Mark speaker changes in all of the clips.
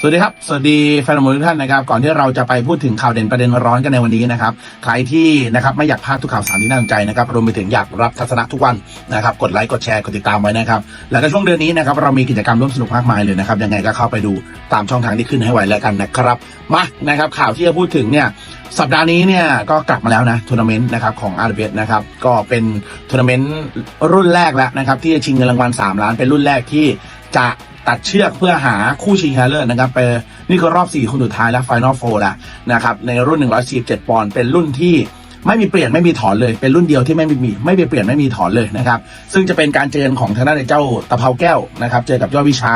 Speaker 1: สวัสดีครับ สวัสดีแฟนมวยทุกท่านนะครับ ก่อนที่เราจะไปพูดถึงข่าวเด่นประเด็นร้อนกันในวันนี้นะครับ ใครที่นะครับไม่อยากพลาดทุกข่าวสารที่น่าสนใจนะครับ รวมไปถึงอยากรับทัศนะทุกวันนะครับ กดไลค์ กดแชร์ กดติดตามไว้นะครับ แล้วก็ช่วงเดือนนี้นะครับ เรามีกิจกรรมร่วมสนุกมากมายเลยนะครับ ยังไงก็เข้าไปดูตามช่องทางที่ขึ้นให้ไว้แล้วกันนะครับ มานะครับ ข่าวที่จะพูดถึงเนี่ย สัปดาห์นี้เนี่ยก็กลับมาแล้วนะทัวร์นาเมนต์นะครับของ r b s นะครับ ก็เป็นทัวร์นาเมนต์รุ่นแรกแล้วนะครับที่จะชิงเงินรางวัล3ล้านเป็นรุ่นแรกที่จะตัดเชือกเพื่อหาคู่ชิงชนะเลิศนะครับไปนี่คือรอบ 4 คนสุดท้ายแล้ว Final Four แล้วนะครับในรุ่น 147 ปอนด์เป็นรุ่นที่ ไม่มีเปลี่ยนไม่มีถอนเลย เป็นรุ่นเดียวที่ไม่มีไม่มีเปลี่ยนไม่มีถอนเลยนะครับซึ่งจะเป็นการเจอกันของทางด้านในเจ้าตะเภาแก้วนะครับเจอกับยอดวิชา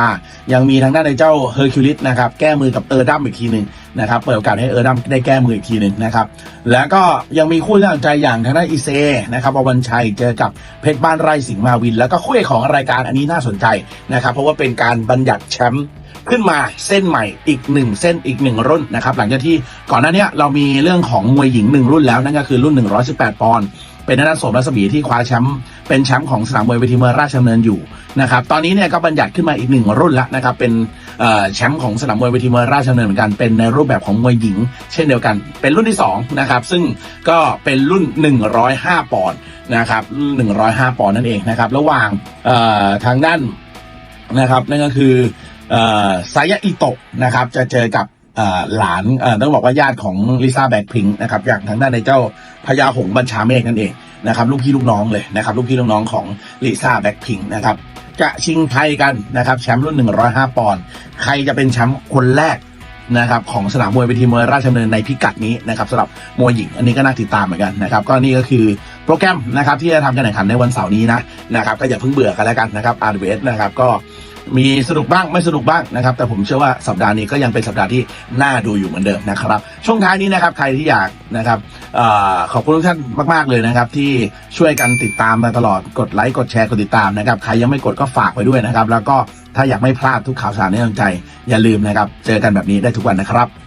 Speaker 1: ยังมีทางด้านในเจ้าเฮอร์คิวลิสนะครับแก้มือกับเออร์ดัมอีกทีหนึ่งนะครับเปิดโอกาสให้เออร์ดัมได้แก้มืออีกทีหนึ่งนะครับแล้วก็ยังมีคู่ที่น่าสนใจอย่างทางด้านอีเซนะครับอวันชัยเจอกับเพชรบ้านไร่สิงห์มาวิน แล้วก็คู่ของรายการอันนี้น่าสนใจนะครับเพราะว่าเป็นการบัญญัติแชมป์ ขึ้นมาเส้นใหม่อีกหนึ่งเส้นอีกหนึ่งรุ่นนะครับหลังจากที่ก่อนหน้านี้เรามีเรื่องของมวยหญิงหนึ่งรุ่นแล้วนั่นก็คือรุ่น 118 ปอนด์เป็นนักสมรัศมีที่คว้าแชมป์เป็นแชมป์ของสนามมวยเวทีเมืองราชดำเนินอยู่นะครับตอนนี้เนี่ยก็บัญญัติขึ้นมาอีกหนึ่งรุ่นแล้วนะครับเป็นแชมป์ของสนามมวยเวทีเมืองราชดำเนินเหมือนกันเป็นในรูปแบบของมวยหญิง เช่นเดียวกัน เป็นรุ่นที่สองนะครับซึ่งก็เป็นรุ่น 105 ปอนด์นะครับ105 ปอนด์นั่นเองนะครับระหว่างเอ่อทางด้านนะครับนั่นก็คือ เอ่อไซยะอิโตะนะครับ จะเจอกับหลานต้องบอกว่าญาติของลิซ่าแบ็คพิงค์นะครับอย่างทางด้านในเจ้าพญาหงส์บัญชาเมฆนั่นเองนะครับลูกพี่ลูกน้องเลยนะครับลูกพี่ลูกน้องของลิซ่าแบ็คพิงค์นะครับจะชิงไทยกันนะครับแชมป์รุ่น 105 ปอนด์ใครจะเป็นแชมป์คนแรกนะครับของสนามมวยเวทีมวยราชดำเนินในพิกัดนี้นะครับสำหรับมวยหญิงอันนี้ก็น่าติดตามเหมือนกันนะครับก็นี่ก็คือโปรแกรมนะครับที่จะทำการแข่งขันในวันเสาร์นี้นะนะครับก็อย่าเพิ่งเบื่อกันแล้วกันนะครับ RWS นะครับก็ มีสนุกบ้างไม่สนุกบ้างนะครับ แต่ผมเชื่อว่าสัปดาห์นี้ก็ยังเป็นสัปดาห์ที่น่าดูอยู่เหมือนเดิมนะครับ ช่วงท้ายนี้นะครับใครที่อยากนะครับออขอบคุณทุกท่านมาก ๆ เลยนะครับ ที่ช่วยกันติดตามมาตลอดกดไลค์กดแชร์กดติดตามนะครับใครยังไม่กดก็ฝากไว้ด้วยนะครับ แล้วก็ถ้าอยากไม่พลาดทุกข่าวสารในดวงใจ อย่าลืมนะครับ เจอกันแบบนี้ได้ทุกวันนะครับ